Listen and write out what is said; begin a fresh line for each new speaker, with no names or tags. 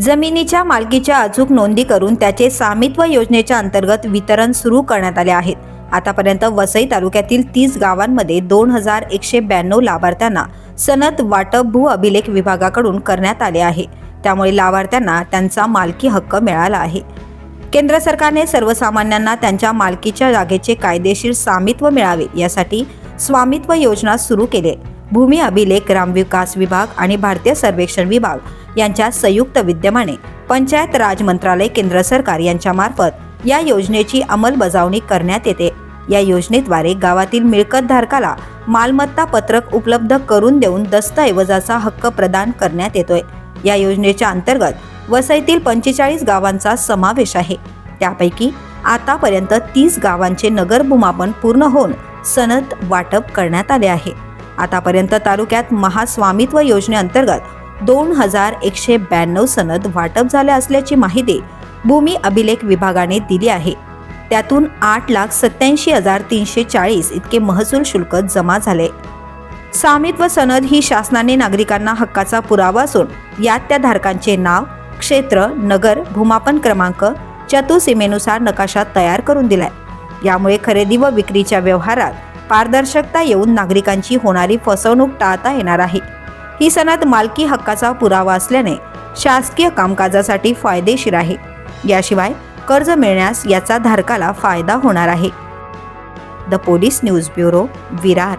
जमिनीच्या मालकीच्या अचूक नोंदी करून त्याचे सामित्व योजनेच्या अंतर्गत वितरण सुरू करण्यात आले आहेत. आतापर्यंत वसई तालुक्यातील तीस गावांमध्ये दोन हजार एकशे ब्याण्णव लाभार्थ्यांना सनद वाटप भू अभिलेख विभागाकडून करण्यात आले आहे. त्यामुळे लाभार्थ्यांना त्यांचा मालकी हक्क मिळाला आहे. केंद्र सरकारने सर्वसामान्यांना त्यांच्या मालकीच्या जागेचे कायदेशीर स्वामित्व मिळावे यासाठी स्वामित्व योजना सुरू केली भूमी अभिलेख ग्रामविकास विभाग आणि भारतीय सर्वेक्षण विभाग यांच्या संयुक्त विद्यमाने पंचायत राज मंत्रालय केंद्र सरकार यांच्यामार्फत या योजनेची अंमलबजावणी करण्यात येते. या योजनेद्वारे गावातील मिळकतधारकाला मालमत्ता पत्रक उपलब्ध करून देऊन दस्तऐवजाचा हक्क प्रदान करण्यात येतोय. या योजनेच्या अंतर्गत वसईतील पंचेचाळीस गावांचा समावेश आहे. त्यापैकी आतापर्यंत तीस गावांचे नगर भूमापन पूर्ण होऊन सनद वाटप करण्यात आले आहे. आतापर्यंत तालुक्यात महास्वामित्व योजनेअंतर्गत दोन हजार एकशे ब्याण्णव सनद वाटप झाले असल्याची माहिती भूमी अभिलेख विभागाने दिली आहे. त्यातून आठ लाख सत्याऐंशी हजार तीनशे चाळीस इतके महसूल शुल्क जमा झाले. सामित्व सनद ही शासनाने नागरिकांना हक्काचा पुरावा असून यात त्या धारकांचे नाव क्षेत्र नगर भूमापन क्रमांक चतुसीमेनुसार नकाशा तयार करून दिलाय. यामुळे खरेदी व विक्रीच्या व्यवहारात पारदर्शकता येऊन नागरिकांची होणारी फसवणूक टाळता येणार आहे. ही सनद मालकी हक्काचा पुरावा असल्याने शासकीय कामकाजासाठी फायदेशीर आहे. याशिवाय कर्ज मिळण्यास याचा धारकाला फायदा होणार आहे. The police news bureau Virar.